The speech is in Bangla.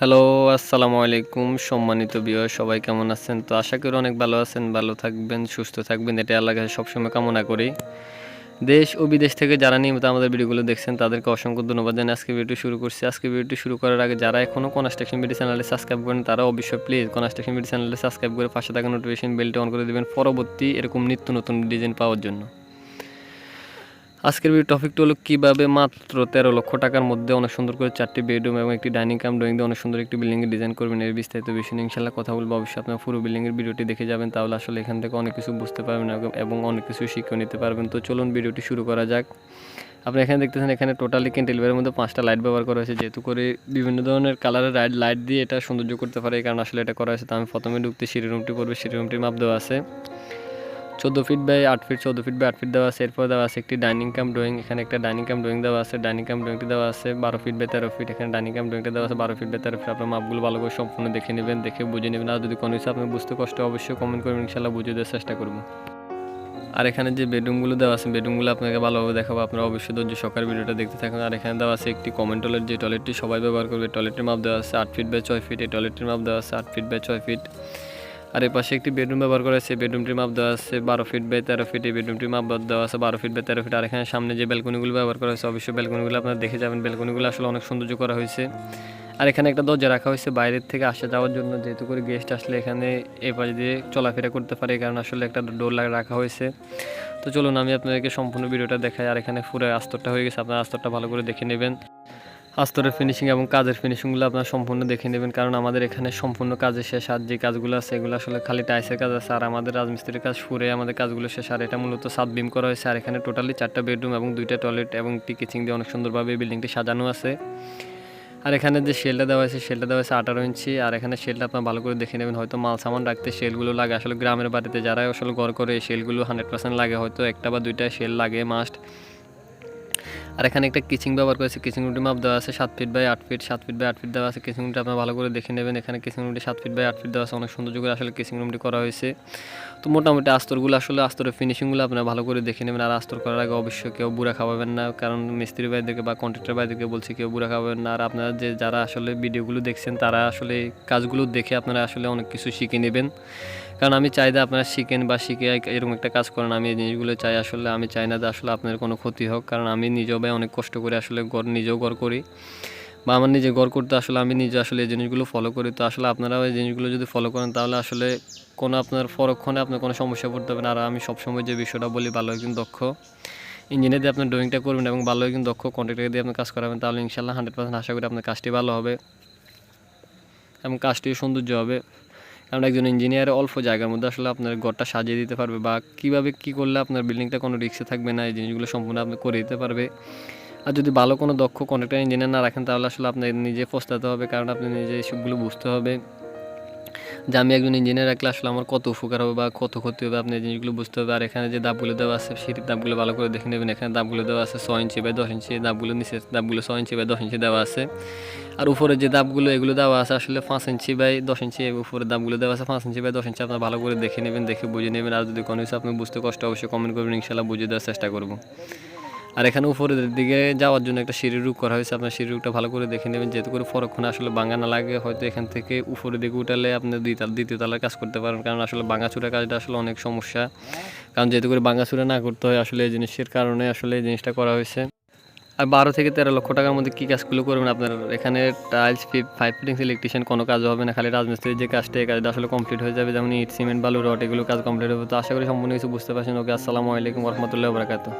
হ্যালো, আসসালামু আলাইকুম সম্মানিত বিয় সবাই কেমন আছেন? তো আশা করি অনেক ভালো আছেন, ভালো থাকবেন, সুস্থ থাকবেন এটা আল্লাহ কাছে সবসময় কামনা করি। দেশ ও বিদেশ থেকে যারা নিয়মিত আমাদের ভিডিওগুলো দেখছেন, তাদেরকে অসংখ্য ধন্যবাদ জানিয়ে আজকে ভিডিওটি শুরু করছি। আজকে ভিডিওটি শুরু করার আগে যারা এখনও কনস্ট্রাকশন ভিডিও চ্যানেলে সাবস্ক্রাইব করেন তারা অবশ্যই প্লিজ কনস্ট্রাকশন ভিডিও চ্যানেলে সাবস্ক্রাইব করে পাশে থাকা নোটিফিকেশন বেলটা অন করে দেবেন। পরবর্তী এরকম নিত্য নতুন ডিজাইন পাওয়ার জন্য। আজকের ভিডিও টপিকটা হলো কীভাবে মাত্র তেরো লক্ষ টাকার মধ্যে অনেক সুন্দর করে চারটি বেডরুম এবং একটি ডাইনিং কাম ড্রয়িং দিয়ে অনেক সুন্দর একটি বিল্ডিংয়ের ডিজাইন করবেন এর বিস্তারিত নিয়ে ইনশাল্লাহ কথা বলব। অবশ্যই আপনার পুরো বিল্ডিংয়ের ভিডিওটি দেখে যাবেন, তাহলে আসলে এখান থেকে অনেক কিছু বুঝতে পারবেন এবং- অনেক কিছু শিক্ষা নিতে পারবেন। তো চলুন ভিডিওটি শুরু করা যাক। আপনি এখানে দেখতেছেন, এখানে টোটালি ক্যান্টিলিভারের মধ্যে পাঁচটা লাইট ব্যবহার করা হয়েছে। যেহেতু করে বিভিন্ন ধরনের কালারের লাইট লাইট দিয়ে এটা সৌন্দর্য করতে পারে, এই কারণে আসলে এটা করা হয়েছে। তো আমি প্রথমে ঢুকতে সিঁড়ি রুমটি পড়বে সিঁড়ি রুমটির মাপ দেওয়া আছে। চোদ্দ ফিট বাই আট ফিট চোদ্দ ফিট বাই আট ফিট দেওয়া আছে। এরপর দেওয়া আছে একটি ডাইনিং কাম ড্রয়িং এখানে একটা ডাইনিং কাম ড্রয়িং দেওয়া আছে। ডাইনিং কাম ড্রয়িংটি দেওয়া আছে বারো ফিট বাই তেরো ফিট এখানে ডাইনিং কাম ড্রয়িংটা দেওয়া আছে বারো ফিট বাই তেরো ফিট আপনার মাপগুলো ভালো করে সম্পূর্ণ দেখে নেবেন, দেখে বুঝে নেবেন। আর যদি কোনো কিছু আপনি বুঝতে কষ্ট অবশ্যই কমেন্ট করবেন ইনশাল্লাহ বুঝে দেওয়ার চেষ্টা করব। আর এখানে যে বেডরুমগুলো দেওয়া আছে বেডরুমগুলো আপনাকে ভালোভাবে দেখাবো। আপনারা অবশ্যই ধৈর্য সকার ভিডিওটা দেখতে থাকুন। আর এখানে দেওয়া আছে একটি কমেন্ট টয়লেট যে টয়লেটটি সবাই ব্যবহার করবে। টয়লেটের মাপ দেওয়া আছে আট ফিট বাই ছয় ফিট এই টয়লেটের মাপ দেওয়া আছে আট ফিট বাই ছয় ফিট আর এর পাশে একটি বেডরুম ব্যবহার করা আছে বেডরুমটির মাপ দেওয়া আছে বারো ফিট বাই তেরো ফিট। এই বেডরুমটির মাপ দেওয়া আছে বারো ফিট বাই তেরো ফিট। আর এখানে সামনে যে ব্যালকনিগুলো ব্যবহার করা হয়েছে, অবশ্যই ব্যালকনিগুলো আপনারা দেখে যাবেন। ব্যালকনিগুলো আসলে অনেক সৌন্দর্য করা হয়েছে। আর এখানে একটা দরজা রাখা হয়েছে বাইরের থেকে আসা যাওয়ার জন্য। যেহেতু করে গেস্ট আসলে এখানে এ পাশ দিয়ে চলাফেরা করতে পারে কারণে আসলে একটা ডোর রাখা হয়েছে। তো চলুন আমি আপনাদেরকে সম্পূর্ণ ভিডিওটা দেখাই। আর এখানে পুরো আস্তরটা হয়ে গেছে। আপনার আস্তরটা ভালো করে দেখে নেবেন। আস্তরের ফিনিশিং এবং কাজের ফিনিশিংগুলো আপনারা সম্পূর্ণ দেখে নেবেন, কারণ আমাদের এখানে সম্পূর্ণ কাজের শেষ আর যে কাজগুলো আছে, এগুলো আসলে খালি টাইসের কাজ আছে আর আমাদের রাজমিস্ত্রির কাজ ফুরে আমাদের কাজগুলো শেষ। আর এটা মূলত সাত বিম করা হয়েছে, আর এখানে টোটালি চারটা বেডরুম এবং দুইটা টয়লেট এবং একটি কিচিং দিয়ে অনেক সুন্দরভাবে এই বিল্ডিংটি সাজানো আছে। আর এখানে যে শেলটা দেওয়া হয়েছে শেলটা দেওয়া হয়েছে আঠারো ইঞ্চি, আর এখানে শেলটা আপনার ভালো করে দেখে নেবেন, হয়তো মাল সামান রাখতে শেলগুলো লাগে। আসলে গ্রামের বাড়িতে যারা আসলে ঘর করে শেলগুলো হান্ড্রেড পার্সেন্ট লাগে, হয়তো একটা বা দুইটা শেল লাগে মাস্ট আর এখানে একটা কিচিং ব্যবহার করেছে। কিচিং রুটি মাপ দেওয়া আছে সাত ফিট বাই আট ফিট সাত ফিট বাই আট ফিট দেওয়া আছে। কিচিং রুমটি আপনার ভালো করে দেখে নেবেন। এখানে কিচিং রুমটি সাত ফিট বাই আট ফিট দেওয়া আছে। অনেক সুন্দর করে আসলে কিচিং রুমটি করা হয়েছে। তো মোটামুটি আস্তরগুলো আসলে আস্তরের ফিনিশিংগুলো আপনারা ভালো করে দেখে নেবেন। আর আস্তর করার আগে অবশ্যই কেউ বুড়া খাওয়াবেন না, কারণ মিস্ত্রি ভাইদেরকে বা কন্ট্রাক্টর ভাইদেরকে বলছি কেউ বুড়া খাওয়াবেন না। আর আপনারা যে, যারা আসলে ভিডিওগুলো দেখছেন, তারা আসলে কাজগুলো দেখে আপনারা আসলে অনেক কিছু শিখে নেবেন। কারণ আমি চাই যে আপনারা শিখেন বা শিখে এরকম একটা কাজ করেন। আমি এই জিনিসগুলো চাই আসলে, আমি চাই না যে আসলে আপনার কোনো ক্ষতি হোক। কারণ আমি নিজেও ভাই অনেক কষ্ট করে আসলে ঘর নিজেও ঘর করি। বা আমার নিজে ঘর করতে আসলে আমি নিজে আসলে এই জিনিসগুলো ফলো করি, তো আসলে আপনারাও এই জিনিসগুলো যদি ফলো করেন তাহলে আসলে কোনো আপনার পরক্ষণে আপনার কোনো সমস্যা পড়তে হবে না। আর আমি সবসময় যে বিষয়টা বলি, ভালো একজন দক্ষ ইঞ্জিনিয়ার দিয়ে আপনার ড্রয়িংটা করবেন এবং ভালো একজন দক্ষ কন্ট্রাক্টর দিয়ে আপনি কাজ করাবেন, তাহলে ইনশাল্লাহ হান্ড্রেড পার্সেন্ট আশা করি আপনার কাজটি ভালো হবে এবং কাজটিও সৌন্দর্য হবে। কারণ একজন ইঞ্জিনিয়ার অল্প জায়গার মধ্যে আসলে আপনার ঘরটা সাজিয়ে দিতে পারবে বা কীভাবে কী করলে আপনার বিল্ডিংটা কোনো রিক্সে থাকবে না, এই জিনিসগুলো সম্পূর্ণ আপনি করে দিতে পারবে। আর যদি ভালো কোনো দক্ষ কন্ট্রাক্টর ইঞ্জিনিয়ার না রাখেন, তাহলে আসলে আপনার নিজে পস্তাতে হবে, কারণ আপনি নিজে সবগুলো বুঝতে হবে। যে আমি একজন ইঞ্জিনিয়ার রাখলে আসলে আমার কত উপকার হবে বা কত ক্ষতি হবে, আপনি এই জিনিসগুলো বুঝতে হবে। আর এখানে যে দাবগুলো দেওয়া আছে সেটির দাবগুলো ভালো করে দেখে নেবেন। এখানে দাবগুলো দেওয়া আছে ছয় ইঞ্চি বাই দশ ইঞ্চি দাবগুলো নিচে দাবগুলো ছয় ইঞ্চি বাই দশ ইঞ্চি দেওয়া আছে। আর উপরে যে দাবগুলো এগুলো দেওয়া আছে আসলে পাঁচ ইঞ্চি বাই দশ ইঞ্চি উপরে দাবগুলো দেওয়া আছে পাঁচ ইঞ্চি বাই দশ ইঞ্চি। আপনার ভালো করে দেখে নেবেন, দেখে বুঝে নেবেন। আর যদি কোনো কিছু আপনি বুঝতে কষ্ট অবশ্যই কমেন্ট করবেন। ইনশাল্লাহ বুঝে দেওয়ার চেষ্টা করব। আর এখানে উপরের দিকে যাওয়ার জন্য একটা সিঁড়ি রুক করা হয়েছে। আপনার সিঁড়ি রুকটা ভালো করে দেখে নেবেন। যেহেতু করে পরক্ষণে আসলে বাঙ্গা না লাগে, হয়তো এখান থেকে উপরের দিকে উঠালে আপনি দুই তাল দ্বিতীয় তালার কাজ করতে পারেন কারণ আসলে বাঙ্গাচুরা কাজটা আসলে অনেক সমস্যা। কারণ যেহেতু করে বাঙ্গাচুরা না করতে হয় আসলে এই জিনিসের কারণে আসলে এই জিনিসটা করা হয়েছে। আর বারো থেকে তেরো লক্ষ টাকার মধ্যে কী কাজগুলো করবেন আপনার? এখানে টাইলস ফাইভ ফিটিংস ইলেকট্রিশিয়ান কোনো কাজ হবে না। খালি রাজমিস্ত্রির যে কাজটা, এই কাজটা আসলে কমপ্লিট হয়ে যাবে। যেমন ইট, সিমেন্ট, বালু, রড, এগুলো কাজ কমপ্লিট হবে। তো আশা করি সম্পূর্ণ কিছু বুঝতে পারছেন। ওকে, আসসালামু আলাইকুম রহমতুল্লাহ বরাকাতু